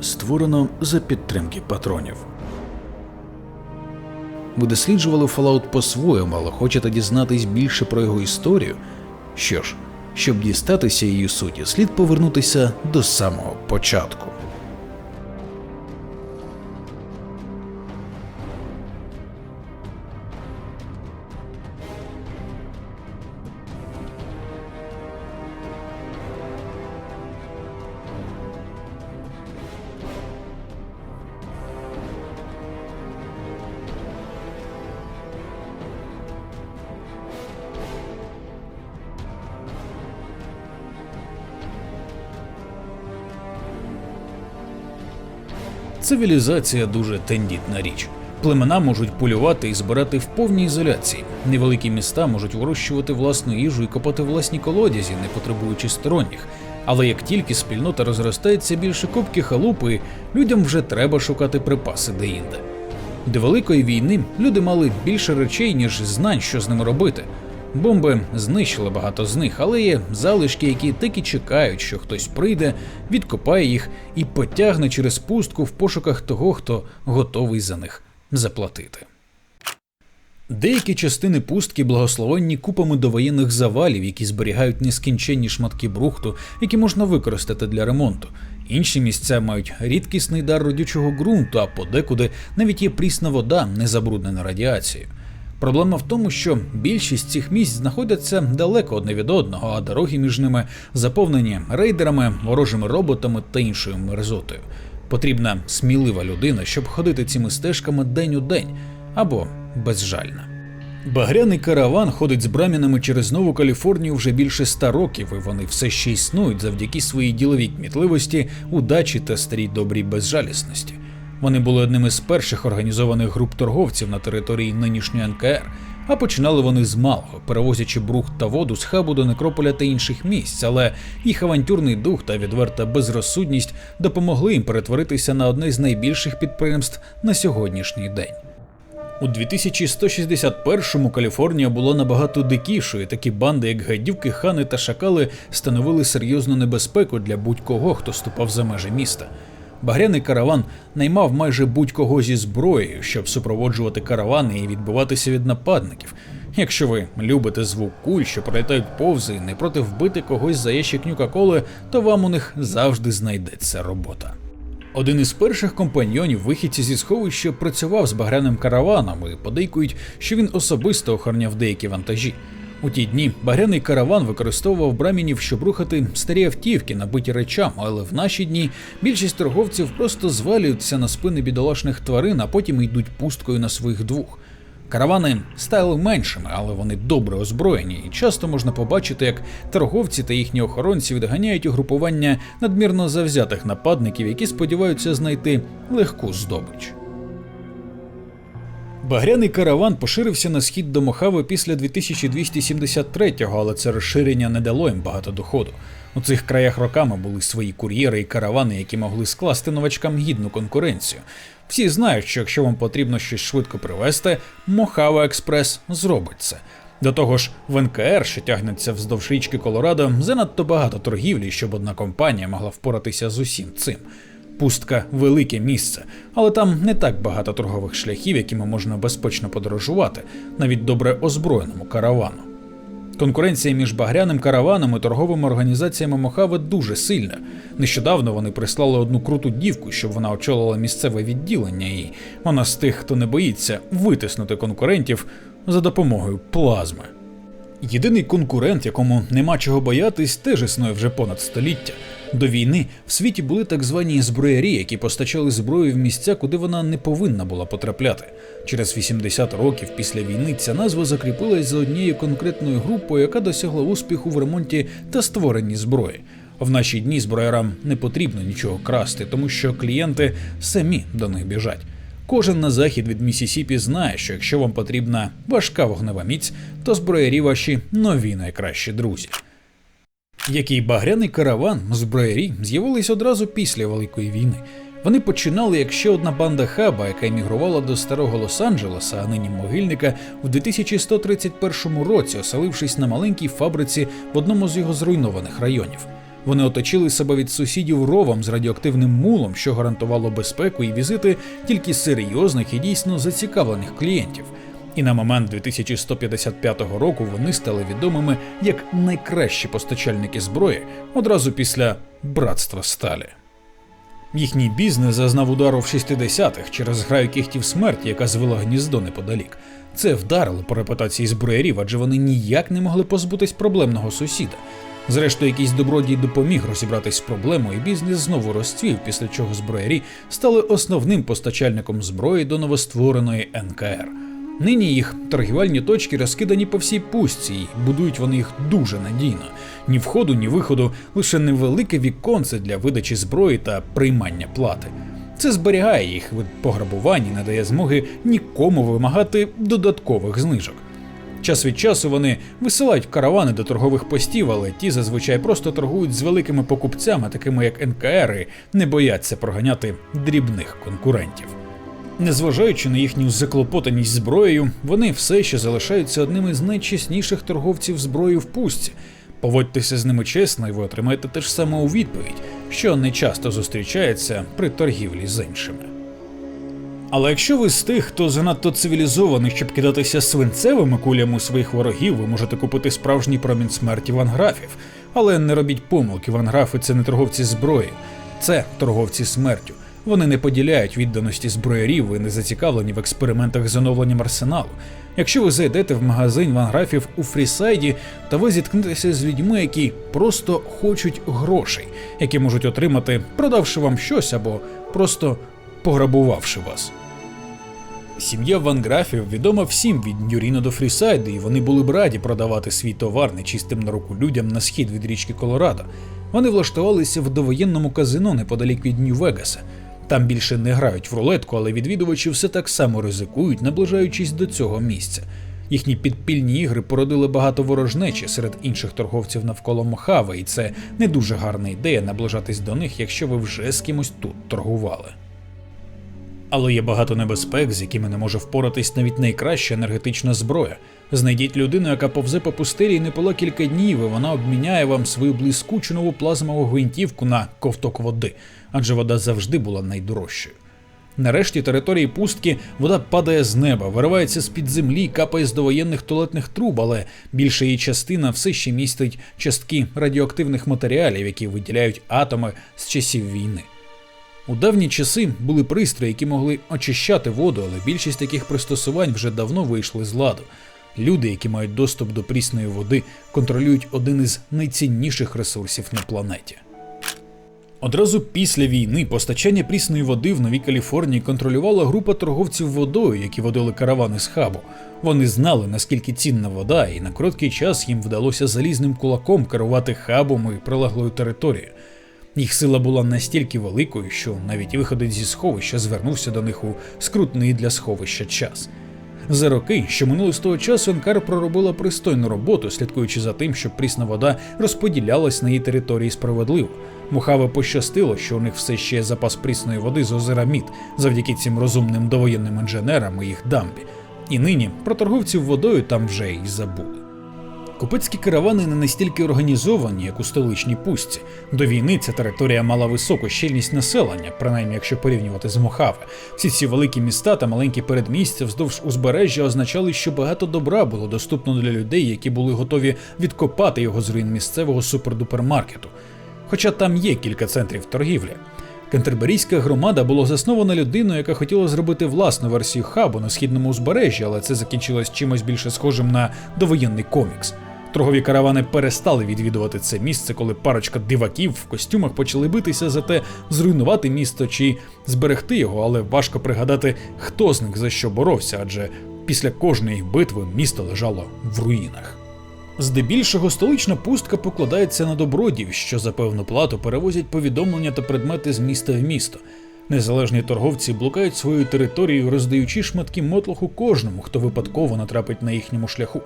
створено за підтримки патронів. Ви досліджували Fallout по-своєму, але хочете дізнатись більше про його історію? Що ж, щоб дістатися її суті, слід повернутися до самого початку. Цивілізація дуже тендітна річ. Племена можуть полювати і збирати в повній ізоляції. Невеликі міста можуть вирощувати власну їжу і копати власні колодязі, не потребуючи сторонніх. Але як тільки спільнота розростається більше копки халупи, людям вже треба шукати припаси деінде. До Великої війни люди мали більше речей, ніж знань, що з ними робити. Бомби знищили багато з них, але є залишки, які так і чекають, що хтось прийде, відкопає їх і потягне через пустку в пошуках того, хто готовий за них заплатити. Деякі частини пустки благословенні купами довоєнних завалів, які зберігають нескінченні шматки брухту, які можна використати для ремонту. Інші місця мають рідкісний дар родючого ґрунту, а подекуди навіть є прісна вода, не забруднена радіацією. Проблема в тому, що більшість цих місць знаходяться далеко одне від одного, а дороги між ними заповнені рейдерами, ворожими роботами та іншою мерзотою. Потрібна смілива людина, щоб ходити цими стежками день у день або безжальна. Багряний караван ходить з брамінами через Нову Каліфорнію вже більше ста років, і вони все ще існують завдяки своїй діловій кмітливості, удачі та старій добрій безжалісності. Вони були одним із перших організованих груп торговців на території нинішньої НКР, а починали вони з малого, перевозячи брух та воду з хабу до некрополя та інших місць, але їх авантюрний дух та відверта безрозсудність допомогли їм перетворитися на одне з найбільших підприємств на сьогоднішній день. У 2161-му Каліфорнія була набагато дикішою. Такі банди, як гайдівки, хани та шакали, становили серйозну небезпеку для будь-кого, хто ступав за межі міста. Багряний караван наймав майже будь-кого зі зброєю, щоб супроводжувати каравани і відбиватися від нападників. Якщо ви любите звук куль, що пролітають повзи, і не проти вбити когось за ящик нюка-коли, то вам у них завжди знайдеться робота. Один із перших компаньйонів вихідці зі сховища працював з багряним караваном і подейкують, що він особисто охороняв деякі вантажі. У ті дні багряний караван використовував брамінів, щоб рухати старі автівки, набиті речам, але в наші дні більшість торговців просто звалюються на спини бідолашних тварин, а потім йдуть пусткою на своїх двох. Каравани стали меншими, але вони добре озброєні, і часто можна побачити, як торговці та їхні охоронці відганяють угрупування надмірно завзятих нападників, які сподіваються знайти легку здобич. Багряний караван поширився на схід до Мохави після 2273-го, але це розширення не дало їм багато доходу. У цих краях роками були свої кур'єри і каравани, які могли скласти новачкам гідну конкуренцію. Всі знають, що якщо вам потрібно щось швидко привезти, Мохава Експрес зробить це. До того ж, в НКР, що тягнеться вздовж річки Колорадо, занадто багато торгівлі, щоб одна компанія могла впоратися з усім цим. Пустка велике місце, але там не так багато торгових шляхів, якими можна безпечно подорожувати, навіть добре озброєному каравану. Конкуренція між багряним караваном і торговими організаціями Мохави дуже сильна. Нещодавно вони прислали одну круту дівку, щоб вона очолила місцеве відділення, і вона з тих, хто не боїться витиснути конкурентів за допомогою плазми. Єдиний конкурент, якому нема чого боятись, теж існує вже понад століття. До війни в світі були так звані зброярі, які постачали зброю в місця, куди вона не повинна була потрапляти. Через 80 років після війни ця назва закріпилась за однією конкретною групою, яка досягла успіху в ремонті та створенні зброї. В наші дні зброярам не потрібно нічого красти, тому що клієнти самі до них біжать. Кожен на захід від Місісіпі знає, що якщо вам потрібна важка вогнева міць, то зброярі ваші нові найкращі друзі. Який багряний караван зброярі з'явились одразу після Великої війни. Вони починали як ще одна банда хаба, яка емігрувала до старого Лос-Анджелеса, а нині могильника, в 2131 році, оселившись на маленькій фабриці в одному з його зруйнованих районів. Вони оточили себе від сусідів ровом з радіоактивним мулом, що гарантувало безпеку і візити тільки серйозних і дійсно зацікавлених клієнтів. І на момент 2155 року вони стали відомими як найкращі постачальники зброї одразу після братства сталі. Їхній бізнес зазнав удару в 60-х через граю кіхтів смерті, яка звела гніздо неподалік. Це вдарило по репутації зброярів, адже вони ніяк не могли позбутись проблемного сусіда. Зрештою, якийсь добродій допоміг розібратись з проблемою, і бізнес знову розцвів, після чого зброярі стали основним постачальником зброї до новоствореної НКР. Нині їх торгівельні точки розкидані по всій пустці, і будують вони їх дуже надійно. Ні входу, ні виходу, лише невелике віконце для видачі зброї та приймання плати. Це зберігає їх від пограбувань і не дає змоги нікому вимагати додаткових знижок. Час від часу вони висилають каравани до торгових постів, але ті зазвичай просто торгують з великими покупцями, такими як НКР, і не бояться проганяти дрібних конкурентів. Незважаючи на їхню заклопотаність зброєю, вони все ще залишаються одним із найчесніших торговців зброї в пустці. Поводьтеся з ними чесно, і ви отримаєте те ж саме у відповідь, що не часто зустрічається при торгівлі з іншими. Але якщо ви з тих, хто занадто цивілізований, щоб кидатися свинцевими кулями своїх ворогів, ви можете купити справжній промінь смерті ванграфів. Але не робіть помилки, ванграфи це не торговці зброї, це торговці смертю. Вони не поділяють відданості зброярів і не зацікавлені в експериментах з оновленням арсеналу. Якщо ви зайдете в магазин ванграфів у Фрісайді, то ви зіткнетеся з людьми, які просто хочуть грошей, які можуть отримати, продавши вам щось або просто пограбувавши вас. Сім'я Ванграфів відома всім від Нюріно до Фрісайду, і вони були б раді продавати свій товар нечистим на руку людям на схід від річки Колорадо. Вони влаштувалися в довоєнному казино неподалік від Нью-Вегаса. Там більше не грають в рулетку, але відвідувачі все так само ризикують, наближаючись до цього місця. Їхні підпільні ігри породили багато ворожнечі серед інших торговців навколо Мохави, і це не дуже гарна ідея наближатись до них, якщо ви вже з кимось тут торгували. Але є багато небезпек, з якими не може впоратись навіть найкраща енергетична зброя. Знайдіть людину, яка повзе по пустелі і не пила кілька днів, і вона обміняє вам свою блискучу нову плазмову гвинтівку на ковток води, адже вода завжди була найдорожчою. Нарешті території пустки вода падає з неба, виривається з під землі, капає з довоєнних туалетних труб, але більша її частина все ще містить частки радіоактивних матеріалів, які виділяють атоми з часів війни. У давні часи були пристрої, які могли очищати воду, але більшість таких пристосувань вже давно вийшли з ладу. Люди, які мають доступ до прісної води, контролюють один із найцінніших ресурсів на планеті. Одразу після війни постачання прісної води в Новій Каліфорнії контролювала група торговців водою, які водили каравани з хабу. Вони знали, наскільки цінна вода, і на короткий час їм вдалося залізним кулаком керувати хабом і прилеглою територією. Їх сила була настільки великою, що навіть виходить зі сховища звернувся до них у скрутний для сховища час. За роки, що минули з того часу, Енкар проробила пристойну роботу, слідкуючи за тим, щоб прісна вода розподілялась на її території справедливо. Мухаве пощастило, що у них все ще є запас прісної води з озера Мід, завдяки цим розумним довоєнним інженерам і їх дамбі. І нині про торговців водою там вже й забули. Купецькі каравани не настільки організовані, як у столичній пустці. До війни ця територія мала високу щільність населення, принаймні якщо порівнювати з Мохаве. Всі ці великі міста та маленькі передмістя вздовж узбережжя означали, що багато добра було доступно для людей, які були готові відкопати його з руїн місцевого супердупермаркету. Хоча там є кілька центрів торгівлі. Кентерберійська громада була заснована людиною, яка хотіла зробити власну версію хабу на східному узбережжі, але це закінчилось чимось більше схожим на довоєнний комікс. Торгові каравани перестали відвідувати це місце, коли парочка диваків в костюмах почали битися за те, зруйнувати місто чи зберегти його, але важко пригадати, хто з них за що боровся, адже після кожної битви місто лежало в руїнах. Здебільшого столична пустка покладається на добродів, що за певну плату перевозять повідомлення та предмети з міста в місто. Незалежні торговці блукають своєю територією, роздаючи шматки мотлоху кожному, хто випадково натрапить на їхньому шляху.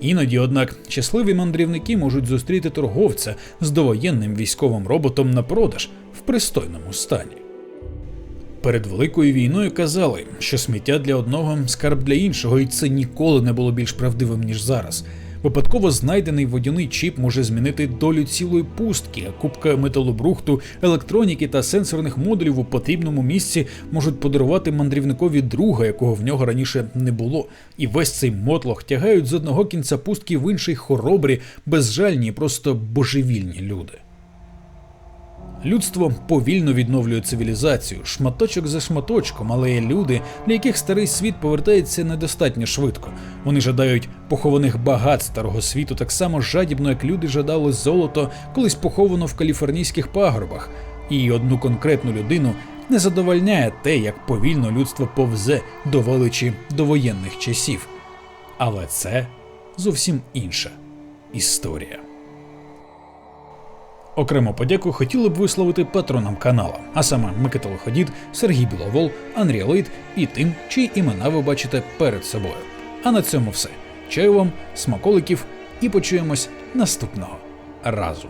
Іноді, однак, щасливі мандрівники можуть зустріти торговця з довоєнним військовим роботом на продаж в пристойному стані. Перед великою війною казали, що сміття для одного скарб для іншого, і це ніколи не було більш правдивим, ніж зараз. Випадково знайдений водяний чіп може змінити долю цілої пустки, а кубка металобрухту, електроніки та сенсорних модулів у потрібному місці можуть подарувати мандрівникові друга, якого в нього раніше не було. І весь цей мотлох тягають з одного кінця пустки в інший хоробрі, безжальні, просто божевільні люди. Людство повільно відновлює цивілізацію, шматочок за шматочком, але є люди, для яких старий світ повертається недостатньо швидко. Вони жадають похованих багат старого світу так само жадібно, як люди жадали золото, колись поховано в каліфорнійських пагорбах. І одну конкретну людину не задовольняє те, як повільно людство повзе до величі довоєнних часів. Але це зовсім інша історія. Окрему подяку хотіли б висловити патронам канала, а саме Микита Лиходід, Сергій Біловол, Андрій Лейт і тим, чиї імена ви бачите перед собою. А на цьому все. Чаю вам, смаколиків і почуємось наступного разу.